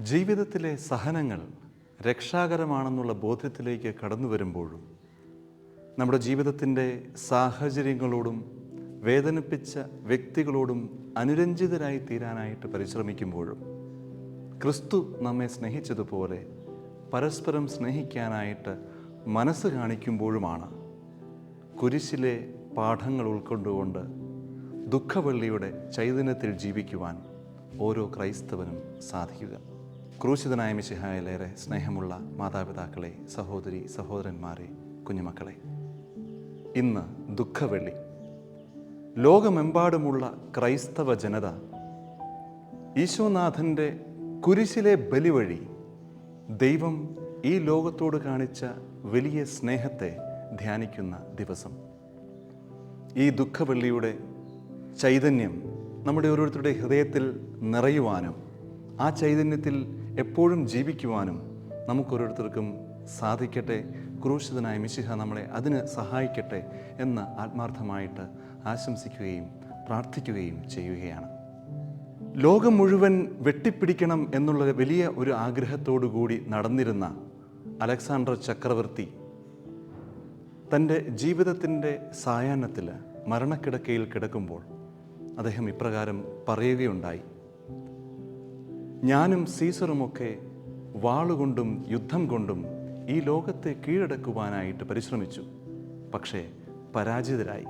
ജീവിതത്തിലെ സഹനങ്ങൾ രക്ഷാകരമാണെന്നുള്ള ബോധ്യത്തിലേക്ക് കടന്നു വരുമ്പോഴും നമ്മുടെ ജീവിതത്തിന്റെ സാഹചര്യങ്ങളോടും വേദനിപ്പിച്ച വ്യക്തികളോടും അനുരഞ്ജിതരായി തീരാനായിട്ട് പരിശ്രമിക്കുമ്പോഴും ക്രിസ്തു നമ്മെ സ്നേഹിച്ചതുപോലെ പരസ്പരം സ്നേഹിക്കാനായിട്ട് മനസ്സ് കാണിക്കുമ്പോഴുമാണ് കുരിശിലെ പാഠങ്ങൾ ഉൾക്കൊണ്ടുകൊണ്ട് ദുഃഖവള്ളിയുടെ ചൈതന്യത്തിൽ ജീവിക്കുവാൻ ഓരോ ക്രൈസ്തവനും സാധിക്കുക. ക്രൂശിതനായ മിശിഹായിലേറെ സ്നേഹമുള്ള മാതാപിതാക്കളെ സഹോദരി സഹോദരന്മാരെ കുഞ്ഞുമക്കളെ ഇന്ന് ദുഃഖവെള്ളി. ലോകമെമ്പാടുമുള്ള ക്രൈസ്തവ ജനത ഈശോനാഥന്റെ കുരിശിലെ ബലി വഴി ദൈവം ഈ ലോകത്തോട് കാണിച്ച വലിയ സ്നേഹത്തെ ധ്യാനിക്കുന്ന ദിവസം. ഈ ദുഃഖവെള്ളിയുടെ ചൈതന്യം നമ്മുടെ ഓരോരുത്തരുടെ ഹൃദയത്തിൽ നിറയുവാനും ആ ചൈതന്യത്തിൽ എപ്പോഴും ജീവിക്കുവാനും നമുക്കോരോരുത്തർക്കും സാധിക്കട്ടെ. ക്രൂശിതനായ മിശിഹ നമ്മളെ അതിന് സഹായിക്കട്ടെ എന്ന് ആത്മാർത്ഥമായിട്ട് ആശംസിക്കുകയും പ്രാർത്ഥിക്കുകയും ചെയ്യുകയാണ്. ലോകം മുഴുവൻ വെട്ടിപ്പിടിക്കണം എന്നുള്ള വലിയ ഒരു ആഗ്രഹത്തോടു കൂടി നടന്നിരുന്ന അലക്സാണ്ടർ ചക്രവർത്തി തന്റെ ജീവിതത്തിന്റെ സായാഹ്നത്തിൽ മരണക്കിടക്കയിൽ കിടക്കുമ്പോൾ അദ്ദേഹം ഇപ്രകാരം പറയുകയുണ്ടായി. ഞാനും സീസറുമൊക്കെ വാളുകൊണ്ടും യുദ്ധം കൊണ്ടും ഈ ലോകത്തെ കീഴടക്കുവാനായിട്ട് പരിശ്രമിച്ചു. പക്ഷേ പരാജിതരായി.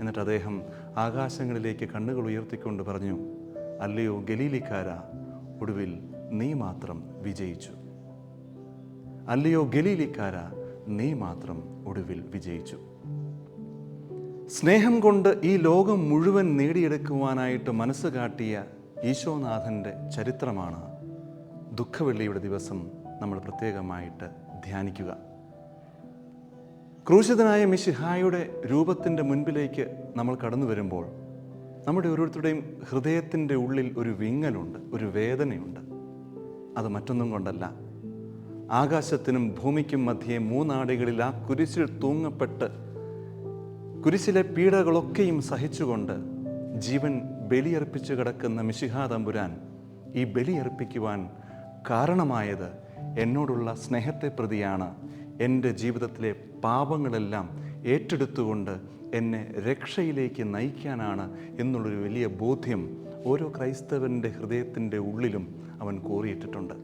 എന്നിട്ട് അദ്ദേഹം ആകാശങ്ങളിലേക്ക് കണ്ണുകൾ ഉയർത്തിക്കൊണ്ട് പറഞ്ഞു അല്ലയോ ഗലീലിക്കാര ഒടുവിൽ നീ മാത്രം വിജയിച്ചു. അല്ലയോ ഗലീലിക്കാര നീ മാത്രം ഒടുവിൽ വിജയിച്ചു. സ്നേഹം കൊണ്ട് ഈ ലോകം മുഴുവൻ നേടിയെടുക്കുവാനായിട്ട് മനസ്സ് കാട്ടിയ ഈശോനാഥന്റെ ചരിത്രമാണ് ദുഃഖവെള്ളിയുടെ ദിവസം നമ്മൾ പ്രത്യേകമായിട്ട് ധ്യാനിക്കുക. ക്രൂശിതനായ മിശിഹായുടെ രൂപത്തിന്റെ മുൻപിലേക്ക് നമ്മൾ കടന്നു വരുമ്പോൾ നമ്മുടെ ഓരോരുത്തരുടെയും ഹൃദയത്തിന്റെ ഉള്ളിൽ ഒരു വിങ്ങലുണ്ട് ഒരു വേദനയുണ്ട്. അത് മറ്റൊന്നും കൊണ്ടല്ല. ആകാശത്തിനും ഭൂമിക്കും മധ്യേ മൂന്നാടികളിൽ ആ കുരിശിൽ തൂങ്ങപ്പെട്ട് കുരിശിലെ പീഡകളൊക്കെയും സഹിച്ചുകൊണ്ട് ജീവൻ ബലിയർപ്പിച്ചു കിടക്കുന്ന മിശിഹാ തമ്പുരാൻ ഈ ബലിയർപ്പിക്കുവാൻ കാരണമായത് എന്നോടുള്ള സ്നേഹത്തെ പ്രതിയാണ് എന്റെ ജീവിതത്തിലെ പാപങ്ങളെല്ലാം ഏറ്റെടുത്തുകൊണ്ട് എന്നെ രക്ഷയിലേക്ക് നയിക്കാനാണ് എന്നുള്ളൊരു വലിയ ബോധ്യം ഓരോ ക്രൈസ്തവന്റെ ഹൃദയത്തിന്റെ ഉള്ളിലും അവൻ കോറിയിട്ടിട്ടുണ്ട്.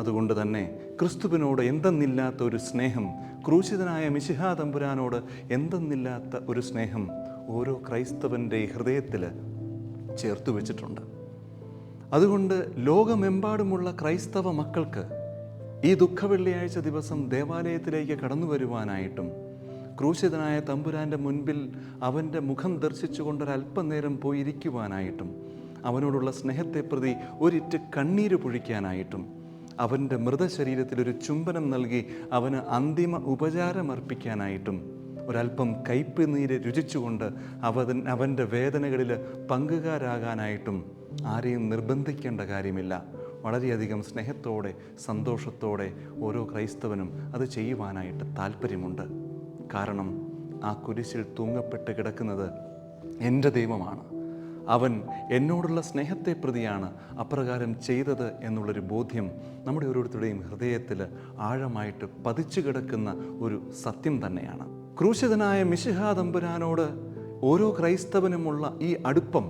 അതുകൊണ്ട് തന്നെ ക്രിസ്തുവിനോട് എന്തെന്നില്ലാത്ത ഒരു സ്നേഹം ക്രൂശിതനായ മിശിഹാ തമ്പുരാനോട് എന്തെന്നില്ലാത്ത ഒരു സ്നേഹം ഓരോ ക്രൈസ്തവന്റെ ഹൃദയത്തിൽ ചേർത്ത് വെച്ചിട്ടുണ്ട്. അതുകൊണ്ട് ലോകമെമ്പാടുമുള്ള ക്രൈസ്തവ മക്കൾക്ക് ഈ ദുഃഖവെള്ളിയാഴ്ച ദിവസം ദേവാലയത്തിലേക്ക് കടന്നു വരുവാനായിട്ടും ക്രൂശിതനായ തമ്പുരാന്റെ മുൻപിൽ അവന്റെ മുഖം ദർശിച്ചുകൊണ്ടൊരല്പനേരം പോയിരിക്കുവാനായിട്ടും അവനോടുള്ള സ്നേഹത്തെ പ്രതി ഒരിറ്റ് കണ്ണീര് പൊഴിക്കാനായിട്ടും അവന്റെ മൃതശരീരത്തിൽ ഒരു ചുംബനം നൽകി അവന് അന്തിമ ഉപചാരം അർപ്പിക്കാനായിട്ടും ഒരല്പം കയ്പ് നീര് രുചിച്ചുകൊണ്ട് അവൻ അവന്റെ വേദനകളിൽ പങ്കുകാരാകാനായിട്ടും ആരെയും നിർബന്ധിക്കേണ്ട കാര്യമില്ല. വളരെയധികം സ്നേഹത്തോടെ സന്തോഷത്തോടെ ഓരോ ക്രൈസ്തവനും അത് ചെയ്യുവാനായിട്ട് താല്പര്യമുണ്ട് കാരണം ആ കുരിശിൽ തൂങ്ങപ്പെട്ട് കിടക്കുന്നത് എന്റെ ദൈവമാണ്. അവൻ എന്നോടുള്ള സ്നേഹത്തെ പ്രതിയാണ്. അപ്രകാരം ചെയ്തത് എന്നുള്ളൊരു ബോധ്യം നമ്മുടെ ഓരോരുത്തരുടെയും ഹൃദയത്തിൽ ആഴമായിട്ട് പതിച്ചു കിടക്കുന്ന ഒരു സത്യം തന്നെയാണ്. ക്രൂശിതനായ മിശിഹാ തമ്പുരാനോട് ഓരോ ക്രൈസ്തവനുമുള്ള ഈ അടുപ്പം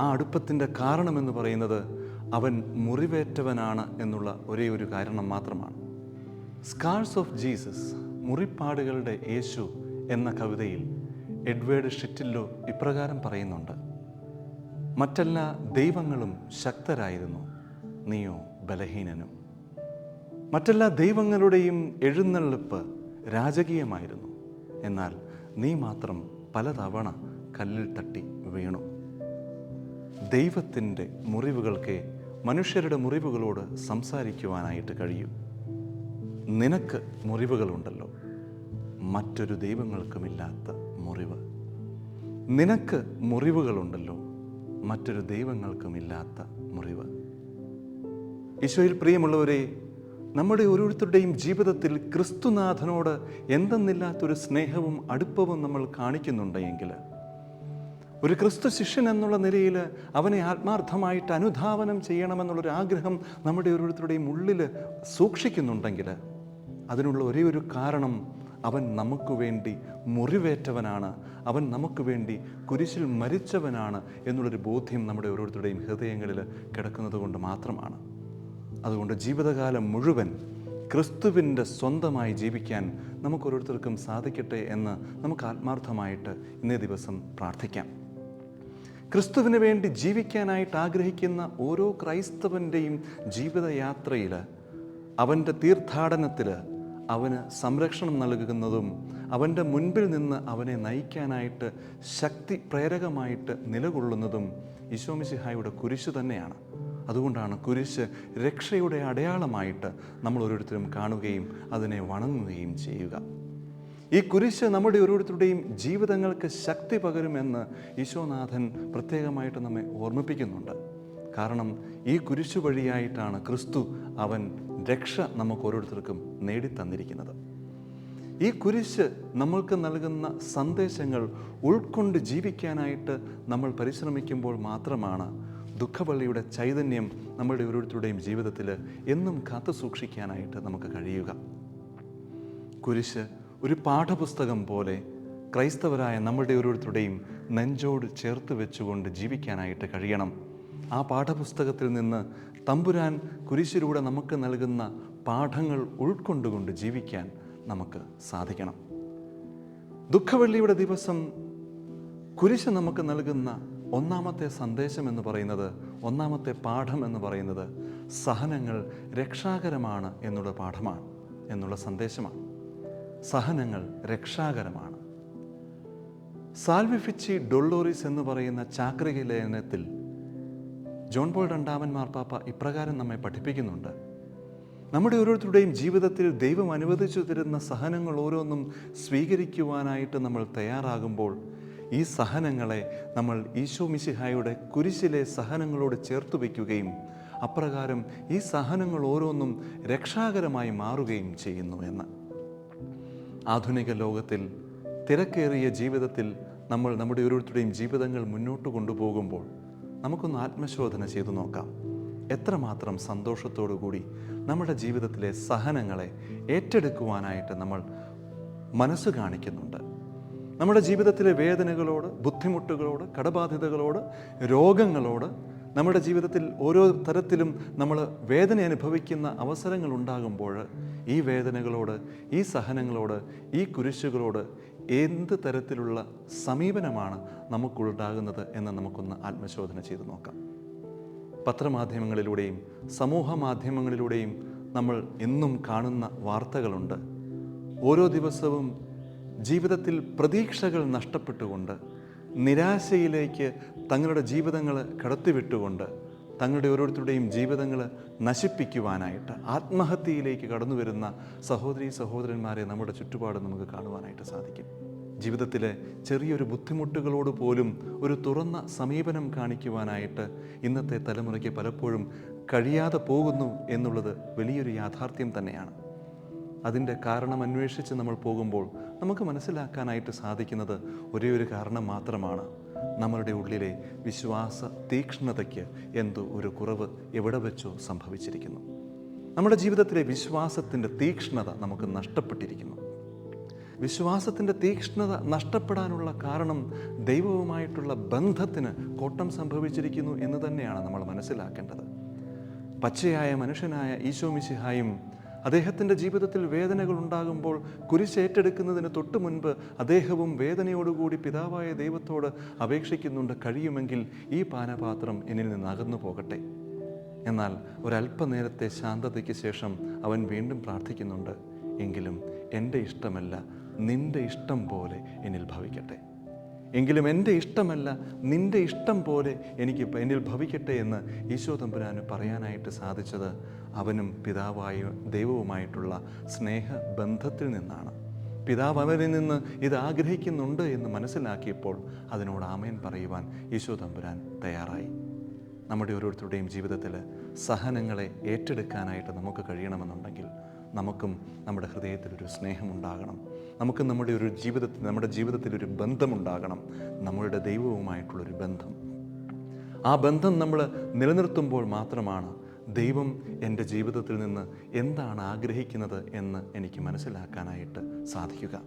ആ അടുപ്പത്തിന്റെ കാരണമെന്ന് പറയുന്നത് അവൻ മുറിവേറ്റവനാണ് എന്നുള്ള ഒരേ ഒരു കാരണം മാത്രമാണ്. സ്കാർസ് ഓഫ് ജീസസ് മുറിപ്പാടുകളുടെ യേശു എന്ന കവിതയിൽ എഡ്വേർഡ് ഷിറ്റില്ലോ ഇപ്രകാരം പറയുന്നുണ്ട് മറ്റെല്ലാ ദൈവങ്ങളും ശക്തരായിരുന്നു നീയോ ബലഹീനനും. മറ്റെല്ലാ ദൈവങ്ങളുടെയും എഴുന്നള്ളിപ്പ് രാജകീയമായിരുന്നു. എന്നാൽ നീ മാത്രം പലതവണ കല്ലിൽ തട്ടി വീണു. ദൈവത്തിന്റെ മുറിവുകൾക്ക് മനുഷ്യരുടെ മുറിവുകളോട് സംസാരിക്കുവാനായിട്ട് കഴിയും. നിനക്ക് മുറിവുകളുണ്ടല്ലോ. മറ്റൊരു ദൈവങ്ങൾക്കുമില്ലാത്ത മുറിവ്. നിനക്ക് മുറിവുകളുണ്ടല്ലോ. മറ്റൊരു ദൈവങ്ങൾക്കുമില്ലാത്ത മുറിവ്. ഈശോയിൽ പ്രിയമുള്ളവരെ നമ്മുടെ ഓരോരുത്തരുടെയും ജീവിതത്തിൽ ക്രിസ്തുനാഥനോട് എന്തെന്നില്ലാത്തൊരു സ്നേഹവും അടുപ്പവും നമ്മൾ കാണിക്കുന്നുണ്ടെങ്കിൽ ഒരു ക്രിസ്തു ശിഷ്യൻ എന്നുള്ള നിലയിൽ അവനെ ആത്മാർത്ഥമായിട്ട് അനുധാവനം ചെയ്യണമെന്നുള്ളൊരു ആഗ്രഹം നമ്മുടെ ഓരോരുത്തരുടെയും ഉള്ളിൽ സൂക്ഷിക്കുന്നുണ്ടെങ്കിൽ അതിനുള്ള ഒരേ ഒരു കാരണം അവൻ നമുക്ക് വേണ്ടി മുറിവേറ്റവനാണ്. അവൻ നമുക്ക് വേണ്ടി കുരിശിൽ മരിച്ചവനാണ് എന്നുള്ളൊരു ബോധ്യം നമ്മുടെ ഓരോരുത്തരുടെയും ഹൃദയങ്ങളിൽ കിടക്കുന്നത് കൊണ്ട് മാത്രമാണ്. അതുകൊണ്ട് ജീവിതകാലം മുഴുവൻ ക്രിസ്തുവിന്റെ സ്വന്തമായി ജീവിക്കാൻ നമുക്ക് ഓരോരുത്തർക്കും സാധിക്കട്ടെ എന്ന് നമുക്ക് ആത്മാർത്ഥമായിട്ട് ഇന്നേ ദിവസം പ്രാർത്ഥിക്കാം. ക്രിസ്തുവിന് വേണ്ടി ജീവിക്കാനായിട്ട് ആഗ്രഹിക്കുന്ന ഓരോ ക്രൈസ്തവന്റെയും ജീവിതയാത്രയിൽ അവന്റെ തീർത്ഥാടനത്തിൽ അവന് സംരക്ഷണം നൽകുന്നതും അവന്റെ മുൻപിൽ നിന്ന് അവനെ നയിക്കാനായിട്ട് ശക്തി പ്രേരകമായിട്ട് നിലകൊള്ളുന്നതും ഈശോമിസിഹായുടെ കുരിശു തന്നെയാണ്. അതുകൊണ്ടാണ് കുരിശ് രക്ഷയുടെ അടയാളമായിട്ട് നമ്മൾ ഓരോരുത്തരും കാണുകയും അതിനെ വണങ്ങുകയും ചെയ്യുക. ഈ കുരിശ് നമ്മുടെ ഓരോരുത്തരുടെയും ജീവിതങ്ങൾക്ക് ശക്തി പകരുമെന്ന് ഈശോനാഥൻ പ്രത്യേകമായിട്ട് നമ്മെ ഓർമ്മിപ്പിക്കുന്നുണ്ട്. കാരണം ഈ കുരിശു വഴിയായിട്ടാണ് ക്രിസ്തു അവൻ രക്ഷ നമുക്ക് ഓരോരുത്തർക്കും നേടിത്തന്നിരിക്കുന്നത്. ഈ കുരിശ് നമ്മൾക്ക് നൽകുന്ന സന്ദേശങ്ങൾ ഉൾക്കൊണ്ട് ജീവിക്കാനായിട്ട് നമ്മൾ പരിശ്രമിക്കുമ്പോൾ മാത്രമാണ് ദുഃഖവള്ളിയുടെ ചൈതന്യം നമ്മുടെ ഓരോരുത്തരുടെയും ജീവിതത്തിൽ എന്നും കാത്തു സൂക്ഷിക്കാനായിട്ട് നമുക്ക് കഴിയുക. കുരിശ് ഒരു പാഠപുസ്തകം പോലെ ക്രൈസ്തവരായ നമ്മുടെ ഓരോരുത്തരുടെയും നെഞ്ചോട് ചേർത്ത് വെച്ചുകൊണ്ട് ജീവിക്കാനായിട്ട് കഴിയണം. ആ പാഠപുസ്തകത്തിൽ നിന്ന് തമ്പുരാൻ കുരിശിലൂടെ നമുക്ക് നൽകുന്ന പാഠങ്ങൾ ഉൾക്കൊണ്ടുകൊണ്ട് ജീവിക്കാൻ നമുക്ക് സാധിക്കണം. ദുഃഖവള്ളിയുടെ ദിവസം കുരിശ് നമുക്ക് നൽകുന്ന ഒന്നാമത്തെ സന്ദേശം എന്ന് പറയുന്നത് ഒന്നാമത്തെ പാഠം എന്ന് പറയുന്നത് സഹനങ്ങൾ രക്ഷാകരമാണ് എന്നുള്ള പാഠമാണ് എന്നുള്ള സന്ദേശമാണ്. സഹനങ്ങൾ രക്ഷാകരമാണ്. സാൽവിഫിച്ചി ഡൊള്ളോറിസ് എന്ന് പറയുന്ന ചാക്രിക ലേഖനത്തിൽ ജോൺ പോൾ രണ്ടാമൻ മാർപ്പാപ്പ ഇപ്രകാരം നമ്മെ പഠിപ്പിക്കുന്നുണ്ട്. നമ്മുടെ ഓരോരുത്തരുടെയും ജീവിതത്തിൽ ദൈവം അനുവദിച്ചു തരുന്ന സഹനങ്ങൾ ഓരോന്നും സ്വീകരിക്കുവാനായിട്ട് നമ്മൾ തയ്യാറാകുമ്പോൾ ഈ സഹനങ്ങളെ നമ്മൾ ഈശോ മിശിഹായുടെ കുരിശിലെ സഹനങ്ങളോട് ചേർത്ത് വയ്ക്കുകയും അപ്രകാരം ഈ സഹനങ്ങൾ ഓരോന്നും രക്ഷാകരമായി മാറുകയും ചെയ്യുന്നു എന്ന്. ആധുനിക ലോകത്തിൽ തിരക്കേറിയ ജീവിതത്തിൽ നമ്മൾ നമ്മുടെ ഓരോരുത്തരുടെയും ജീവിതങ്ങൾ മുന്നോട്ട് കൊണ്ടുപോകുമ്പോൾ നമുക്കൊന്ന് ആത്മശോധന ചെയ്തു നോക്കാം. എത്രമാത്രം സന്തോഷത്തോടു കൂടി നമ്മുടെ ജീവിതത്തിലെ സഹനങ്ങളെ ഏറ്റെടുക്കുവാനായിട്ട് നമ്മൾ മനസ്സ് കാണിക്കുന്നുണ്ട്. നമ്മുടെ ജീവിതത്തിലെ വേദനകളോട് ബുദ്ധിമുട്ടുകളോട് കടബാധ്യതകളോട് രോഗങ്ങളോട് നമ്മുടെ ജീവിതത്തിൽ ഓരോ തരത്തിലും നമ്മൾ വേദന അനുഭവിക്കുന്ന അവസരങ്ങൾ ഉണ്ടാകുമ്പോൾ ഈ വേദനകളോട് ഈ സഹനങ്ങളോട് ഈ കുരിശുകളോട് എന്ത് തരത്തിലുള്ള സമീപനമാണ് നമുക്കുണ്ടാകുന്നത് എന്ന് നമുക്കൊന്ന് ആത്മശോധന ചെയ്തു നോക്കാം. പത്രമാധ്യമങ്ങളിലൂടെയും സമൂഹ മാധ്യമങ്ങളിലൂടെയും നമ്മൾ എന്നും കാണുന്ന വാർത്തകളുണ്ട്. ഓരോ ദിവസവും ജീവിതത്തിൽ പ്രതീക്ഷകൾ നഷ്ടപ്പെട്ടുകൊണ്ട് നിരാശയിലേക്ക് തങ്ങളുടെ ജീവിതങ്ങൾ കടത്തിവിട്ടുകൊണ്ട് തങ്ങളുടെ ഓരോരുത്തരുടെയും ജീവിതങ്ങൾ നശിപ്പിക്കുവാനായിട്ട് ആത്മഹത്യയിലേക്ക് കടന്നു വരുന്ന സഹോദരി സഹോദരന്മാരെ നമ്മുടെ ചുറ്റുപാട് നമുക്ക് കാണുവാനായിട്ട് സാധിക്കും. ജീവിതത്തിലെ ചെറിയൊരു ബുദ്ധിമുട്ടുകളോട് പോലും ഒരു തുറന്ന സമീപനം കാണിക്കുവാനായിട്ട് ഇന്നത്തെ തലമുറയ്ക്ക് പലപ്പോഴും കഴിയാതെ പോകുന്നു എന്നുള്ളത് വലിയൊരു യാഥാർത്ഥ്യം തന്നെയാണ്. അതിന്റെ കാരണം അന്വേഷിച്ച് നമ്മൾ പോകുമ്പോൾ നമുക്ക് മനസ്സിലാക്കാനായിട്ട് സാധിക്കുന്നത് ഒരേ ഒരു കാരണം മാത്രമാണ്. നമ്മളുടെ ഉള്ളിലെ വിശ്വാസ തീക്ഷ്ണതയ്ക്ക് എന്തോ ഒരു കുറവ് എവിടെ വെച്ചോ സംഭവിച്ചിരിക്കുന്നു. നമ്മുടെ ജീവിതത്തിലെ വിശ്വാസത്തിന്റെ തീക്ഷ്ണത നമുക്ക് നഷ്ടപ്പെട്ടിരിക്കുന്നു. വിശ്വാസത്തിന്റെ തീക്ഷ്ണത നഷ്ടപ്പെടാനുള്ള കാരണം ദൈവവുമായിട്ടുള്ള ബന്ധത്തിന് കോട്ടം സംഭവിച്ചിരിക്കുന്നു എന്ന് തന്നെയാണ് നമ്മൾ മനസ്സിലാക്കേണ്ടത്. പച്ചയായ മനുഷ്യനായ ഈശോ മിശിഹായും അദ്ദേഹത്തിന്റെ ജീവിതത്തിൽ വേദനകൾ ഉണ്ടാകുമ്പോൾ കുരിശേറ്റെടുക്കുന്നതിന് തൊട്ട് മുൻപ് അദ്ദേഹവും വേദനയോടുകൂടി പിതാവായ ദൈവത്തോട് അപേക്ഷിക്കുന്നുണ്ട്. കഴിയുമെങ്കിൽ ഈ പാനപാത്രം എന്നിൽ നിന്ന് അകന്നു പോകട്ടെ. എന്നാൽ ഒരല്പനേരത്തെ ശാന്തതയ്ക്ക് ശേഷം അവൻ വീണ്ടും പ്രാർത്ഥിക്കുന്നുണ്ട്. എങ്കിലും എന്റെ ഇഷ്ടമല്ല നിന്റെ ഇഷ്ടം പോലെ എന്നിൽ ഭവിക്കട്ടെ. എങ്കിലും എന്റെ ഇഷ്ടമല്ല നിന്റെ ഇഷ്ടം പോലെ എനിക്ക് എന്നിൽ ഭവിക്കട്ടെ എന്ന് ഈശോ തമ്പുരാന് പറയാനായിട്ട് സാധിച്ചത് അവനും പിതാവായ ദൈവവുമായിട്ടുള്ള സ്നേഹ ബന്ധത്തിൽ നിന്നാണ്. പിതാവ് അവരിൽ നിന്ന് ഇത് ആഗ്രഹിക്കുന്നുണ്ട് എന്ന് മനസ്സിലാക്കിയപ്പോൾ അതിനോട് ആമയൻ പറയുവാൻ ഈശോ തമ്പുരാൻ തയ്യാറായി. നമ്മുടെ ഓരോരുത്തരുടെയും ജീവിതത്തിൽ സഹനങ്ങളെ ഏറ്റെടുക്കാനായിട്ട് നമുക്ക് കഴിയണമെന്നുണ്ടെങ്കിൽ നമുക്കും നമ്മുടെ ഹൃദയത്തിലൊരു സ്നേഹമുണ്ടാകണം. നമുക്ക് നമ്മുടെ ഒരു ജീവിതത്തിൽ നമ്മുടെ ജീവിതത്തിൽ ഒരു ബന്ധമുണ്ടാകണം. നമ്മളുടെ ദൈവവുമായിട്ടുള്ളൊരു ബന്ധം. ആ ബന്ധം നമ്മൾ നിലനിർത്തുമ്പോൾ മാത്രമാണ് ദൈവം എന്റെ ജീവിതത്തിൽ നിന്ന് എന്താണ് ആഗ്രഹിക്കുന്നത് എന്ന് എനിക്ക് മനസ്സിലാക്കാനായിട്ട് സാധിക്കുക.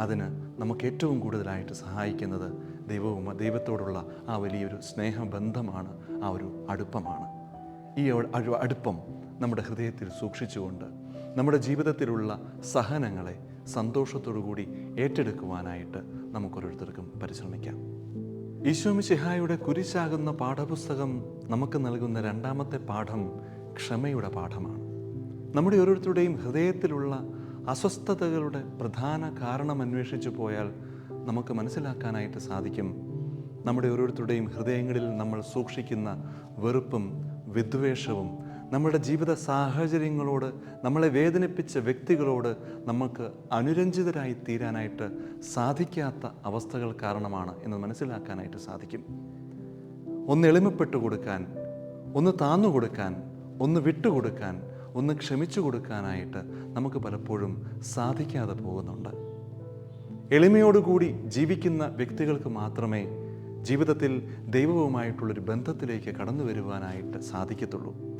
അതിന് നമുക്ക് ഏറ്റവും കൂടുതലായിട്ട് സഹായിക്കുന്നത് ദൈവവും ദൈവത്തോടുള്ള ആ വലിയൊരു സ്നേഹബന്ധമാണ് ആ ഒരു അടുപ്പമാണ്. ഈ അടുപ്പം നമ്മുടെ ഹൃദയത്തിൽ സൂക്ഷിച്ചുകൊണ്ട് നമ്മുടെ ജീവിതത്തിലുള്ള സഹനങ്ങളെ കൂടി ഏറ്റെടുക്കുവാനായിട്ട് നമുക്കോരോരുത്തർക്കും പരിശ്രമിക്കാം. ഈശോമിശിഹായുടെ കുരിശാകുന്ന പാഠപുസ്തകം നമുക്ക് നൽകുന്ന രണ്ടാമത്തെ പാഠം ക്ഷമയുടെ പാഠമാണ്. നമ്മുടെ ഓരോരുത്തരുടെയും ഹൃദയത്തിലുള്ള അസ്വസ്ഥതകളുടെ പ്രധാന കാരണം അന്വേഷിച്ചു പോയാൽ നമുക്ക് മനസ്സിലാക്കാനായിട്ട് സാധിക്കും. നമ്മുടെ ഓരോരുത്തരുടെയും ഹൃദയങ്ങളിൽ നമ്മൾ സൂക്ഷിക്കുന്ന വെറുപ്പും വിദ്വേഷവും നമ്മുടെ ജീവിത സാഹചര്യങ്ങളോട് നമ്മളെ വേദനിപ്പിച്ച വ്യക്തികളോട് നമുക്ക് അനുരഞ്ജിതരായി തീരാനായിട്ട് സാധിക്കാത്ത അവസ്ഥകൾ കാരണമാണ് എന്ന് മനസ്സിലാക്കാനായിട്ട് സാധിക്കും. ഒന്ന് എളിമപ്പെട്ടു കൊടുക്കാൻ ഒന്ന് താന്നു കൊടുക്കാൻ ഒന്ന് വിട്ടുകൊടുക്കാൻ ഒന്ന് ക്ഷമിച്ചു കൊടുക്കാനായിട്ട് നമുക്ക് പലപ്പോഴും സാധിക്കാതെ പോകുന്നുണ്ട്. എളിമയോടുകൂടി ജീവിക്കുന്ന വ്യക്തികൾക്ക് മാത്രമേ ജീവിതത്തിൽ ദൈവവുമായിട്ടുള്ളൊരു ബന്ധത്തിലേക്ക് കടന്നു വരുവാനായിട്ട് സാധിക്കത്തുള്ളൂ.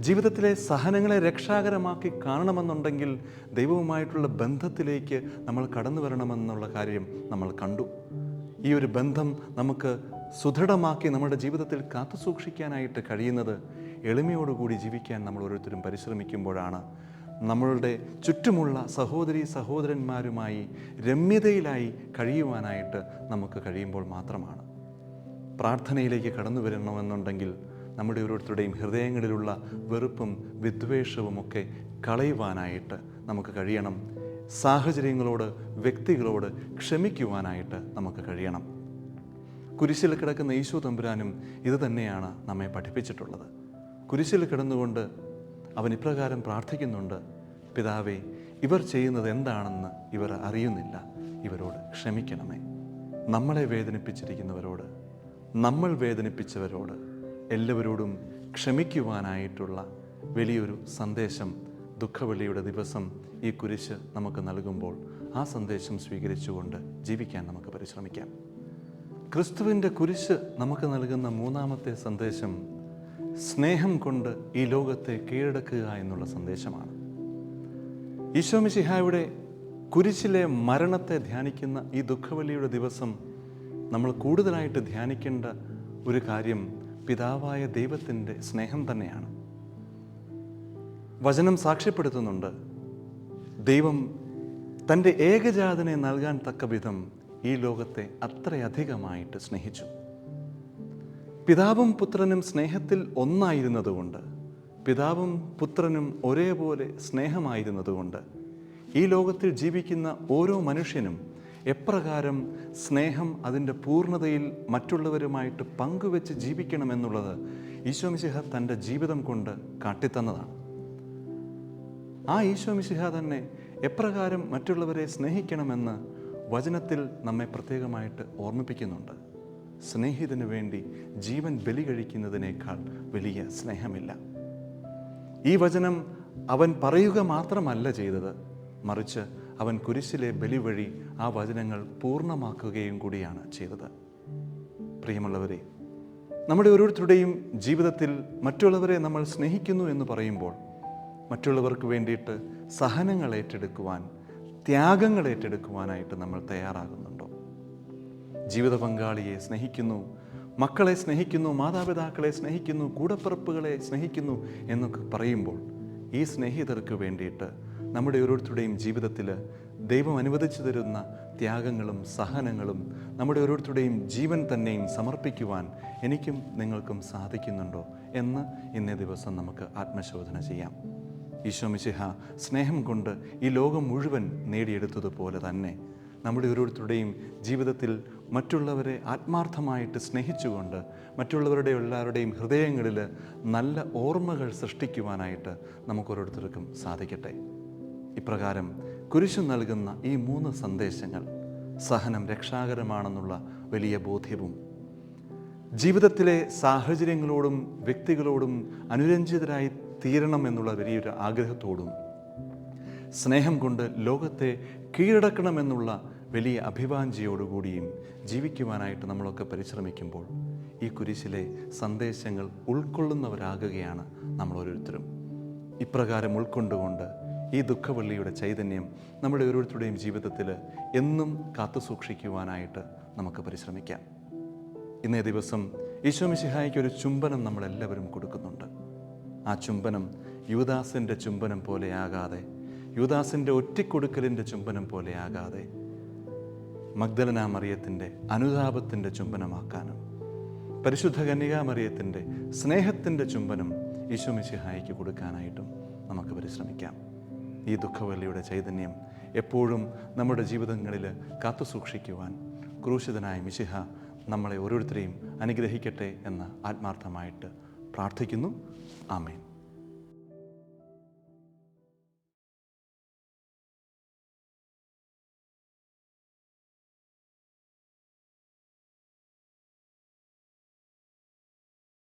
ജീവിതത്തിലെ സഹനങ്ങളെ രക്ഷാകരമാക്കി കാണണമെന്നുണ്ടെങ്കിൽ ദൈവവുമായിട്ടുള്ള ബന്ധത്തിലേക്ക് നമ്മൾ കടന്നു വരണമെന്നുള്ള കാര്യം നമ്മൾ കണ്ടു. ഈ ഒരു ബന്ധം നമുക്ക് സുദൃഢമാക്കി നമ്മുടെ ജീവിതത്തിൽ കാത്തു സൂക്ഷിക്കാനായിട്ട് കഴിയുന്നത് എളിമയോടുകൂടി ജീവിക്കാൻ നമ്മൾ ഓരോരുത്തരും പരിശ്രമിക്കുമ്പോഴാണ്. നമ്മളുടെ ചുറ്റുമുള്ള സഹോദരി സഹോദരന്മാരുമായി രമ്യതയിലായി കഴിയുവാനായിട്ട് നമുക്ക് കഴിയുമ്പോൾ മാത്രമാണ്. പ്രാർത്ഥനയിലേക്ക് കടന്നു വരണമെന്നുണ്ടെങ്കിൽ നമ്മുടെ ഓരോരുത്തരുടെയും ഹൃദയങ്ങളിലുള്ള വെറുപ്പും വിദ്വേഷവും ഒക്കെ കളയുവാനായിട്ട് നമുക്ക് കഴിയണം. സാഹചര്യങ്ങളോട് വ്യക്തികളോട് ക്ഷമിക്കുവാനായിട്ട് നമുക്ക് കഴിയണം. കുരിശിൽ കിടക്കുന്ന ഈശോ തമ്പുരാനും ഇത് തന്നെയാണ് നമ്മെ പഠിപ്പിച്ചിട്ടുള്ളത്. കുരിശിൽ കിടന്നുകൊണ്ട് അവൻ ഇപ്രകാരം പ്രാർത്ഥിക്കുന്നുണ്ട്. പിതാവേ ഇവർ ചെയ്യുന്നത് എന്താണെന്ന് ഇവർ അറിയുന്നില്ല. ഇവരോട് ക്ഷമിക്കണമേ. നമ്മളെ വേദനിപ്പിച്ചിരിക്കുന്നവരോട് നമ്മൾ വേദനിപ്പിച്ചവരോട് എല്ലാവരോടും ക്ഷമിക്കുവാനായിട്ടുള്ള വലിയൊരു സന്ദേശം ദുഃഖവെള്ളിയുടെ ദിവസം ഈ കുരിശ് നമുക്ക് നൽകുമ്പോൾ ആ സന്ദേശം സ്വീകരിച്ചുകൊണ്ട് ജീവിക്കാൻ നമുക്ക് പരിശ്രമിക്കാം. ക്രിസ്തുവിന്റെ കുരിശ് നമുക്ക് നൽകുന്ന മൂന്നാമത്തെ സന്ദേശം സ്നേഹം കൊണ്ട് ഈ ലോകത്തെ കീഴടക്കുക എന്നുള്ള സന്ദേശമാണ്. ഈശോമിശിഹായുടെ കുരിശിലെ മരണത്തെ ധ്യാനിക്കുന്ന ഈ ദുഃഖവലിയുടെ ദിവസം നമ്മൾ കൂടുതലായിട്ട് ധ്യാനിക്കേണ്ട ഒരു കാര്യം പിതാവായ ദൈവത്തിന്റെ സ്നേഹം തന്നെയാണ്. വചനം സാക്ഷ്യപ്പെടുത്തുന്നുണ്ട് ദൈവം തന്റെ ഏകജാതനെ നൽകാൻ തക്ക വിധം ഈ ലോകത്തെ അത്രയധികമായിട്ട് സ്നേഹിച്ചു. പിതാവും പുത്രനും സ്നേഹത്തിൽ ഒന്നായിരുന്നതുകൊണ്ട് പിതാവും പുത്രനും ഒരേപോലെ സ്നേഹമായിരുന്നതുകൊണ്ട് ഈ ലോകത്തിൽ ജീവിക്കുന്ന ഓരോ മനുഷ്യനും എപ്രകാരം സ്നേഹം അതിന്റെ പൂർണതയിൽ മറ്റുള്ളവരുമായിട്ട് പങ്കുവെച്ച് ജീവിക്കണമെന്നുള്ളത് ഈശോമിശിഹ തന്റെ ജീവിതം കൊണ്ട് കാട്ടിത്തന്നതാണ്. ആ ഈശോമിശിഹ തന്നെ എപ്രകാരം മറ്റുള്ളവരെ സ്നേഹിക്കണമെന്ന് വചനത്തിൽ നമ്മെ പ്രത്യേകമായിട്ട് ഓർമ്മിപ്പിക്കുന്നുണ്ട്. സ്നേഹിതന് വേണ്ടി ജീവൻ ബലി കഴിക്കുന്നതിനേക്കാൾ വലിയ സ്നേഹമില്ല. ഈ വചനം അവൻ പറയുക മാത്രമല്ല ചെയ്തത്. മറിച്ച് അവൻ കുരിശിലെ ബലി വഴി ആ വചനങ്ങൾ പൂർണമാക്കുകയും കൂടിയാണ് ചെയ്തത്. പ്രിയമുള്ളവരെ നമ്മുടെ ഓരോരുത്തരുടെയും ജീവിതത്തിൽ മറ്റുള്ളവരെ നമ്മൾ സ്നേഹിക്കുന്നു എന്ന് പറയുമ്പോൾ മറ്റുള്ളവർക്ക് വേണ്ടിയിട്ട് സഹനങ്ങൾ ഏറ്റെടുക്കുവാൻ ത്യാഗങ്ങൾ ഏറ്റെടുക്കുവാനായിട്ട് നമ്മൾ തയ്യാറാകുന്നുണ്ടോ? ജീവിത പങ്കാളിയെ സ്നേഹിക്കുന്നു മക്കളെ സ്നേഹിക്കുന്നു മാതാപിതാക്കളെ സ്നേഹിക്കുന്നു കൂടപ്പിറപ്പുകളെ സ്നേഹിക്കുന്നു എന്നൊക്കെ പറയുമ്പോൾ ഈ സ്നേഹിതർക്ക് വേണ്ടിയിട്ട് നമ്മുടെ ഓരോരുത്തരുടെയും ജീവിതത്തിൽ ദൈവം അനുവദിച്ചു തരുന്ന ത്യാഗങ്ങളും സഹനങ്ങളും നമ്മുടെ ഓരോരുത്തരുടെയും ജീവൻ തന്നെയും സമർപ്പിക്കുവാൻ എനിക്കും നിങ്ങൾക്കും സാധിക്കുന്നുണ്ടോ എന്ന് ഇന്നേ ദിവസം നമുക്ക് ആത്മശോധന ചെയ്യാം. ഈശോ മിശിഹ സ്നേഹം കൊണ്ട് ഈ ലോകം മുഴുവൻ നേടിയെടുത്തതുപോലെ തന്നെ നമ്മുടെ ഓരോരുത്തരുടെയും ജീവിതത്തിൽ മറ്റുള്ളവരെ ആത്മാർത്ഥമായിട്ട് സ്നേഹിച്ചുകൊണ്ട് മറ്റുള്ളവരുടെ എല്ലാവരുടെയും ഹൃദയങ്ങളിൽ നല്ല ഓർമ്മകൾ സൃഷ്ടിക്കുവാനായിട്ട് നമുക്ക് ഓരോരുത്തർക്കും സാധിക്കട്ടെ. ഇപ്രകാരം കുരിശു നൽകുന്ന ഈ മൂന്ന് സന്ദേശങ്ങൾ സഹനം രക്ഷാകരമാണെന്നുള്ള വലിയ ബോധ്യവും. ജീവിതത്തിലെ സാഹചര്യങ്ങളോടും വ്യക്തികളോടും അനുരഞ്ജിതരായി തീരണം എന്നുള്ള വലിയൊരു ആഗ്രഹത്തോടും സ്നേഹം കൊണ്ട് ലോകത്തെ കീഴടക്കണമെന്നുള്ള വലിയ അഭിവാഞ്ചിയോടുകൂടിയും ജീവിക്കുവാനായിട്ട് നമ്മളൊക്കെ പരിശ്രമിക്കുമ്പോൾ ഈ കുരിശിലെ സന്ദേശങ്ങൾ ഉൾക്കൊള്ളുന്നവരാകുകയാണ് നമ്മൾ ഓരോരുത്തരും ഇപ്രകാരം ഉൾക്കൊണ്ടുകൊണ്ട് ഈ ദുഃഖവള്ളിയുടെ ചൈതന്യം നമ്മുടെ ഓരോരുത്തരുടെയും ജീവിതത്തിൽ എന്നും കാത്തു സൂക്ഷിക്കുവാനായിട്ട് നമുക്ക് പരിശ്രമിക്കാം. ഇന്നേ ദിവസം ഈശോമിശിഹായിക്ക് ഒരു ചുംബനം നമ്മളെല്ലാവരും കൊടുക്കുന്നുണ്ട്. ആ ചുംബനം യുവദാസിന്റെ ചുംബനം പോലെയാകാതെ യുവദാസിന്റെ ഒറ്റിക്കൊടുക്കലിന്റെ ചുംബനം പോലെയാകാതെ മഗ്ദലന മറിയത്തിന്റെ അനുതാപത്തിന്റെ ചുംബനമാക്കാനും പരിശുദ്ധ കന്യകാമറിയത്തിന്റെ സ്നേഹത്തിന്റെ ചുംബനം ഈശോമിശിഹായിക്ക് കൊടുക്കാനായിട്ടും നമുക്ക് പരിശ്രമിക്കാം. ഈ ദുഃഖവെള്ളിയുടെ ചൈതന്യം എപ്പോഴും നമ്മുടെ ജീവിതങ്ങളിൽ കാത്തു സൂക്ഷിക്കുവാൻ ക്രൂശിതനായ മിശിഹ നമ്മളെ ഓരോരുത്തരെയും അനുഗ്രഹിക്കട്ടെ എന്ന് ആത്മാർത്ഥമായിട്ട് പ്രാർത്ഥിക്കുന്നു. ആമേൻ.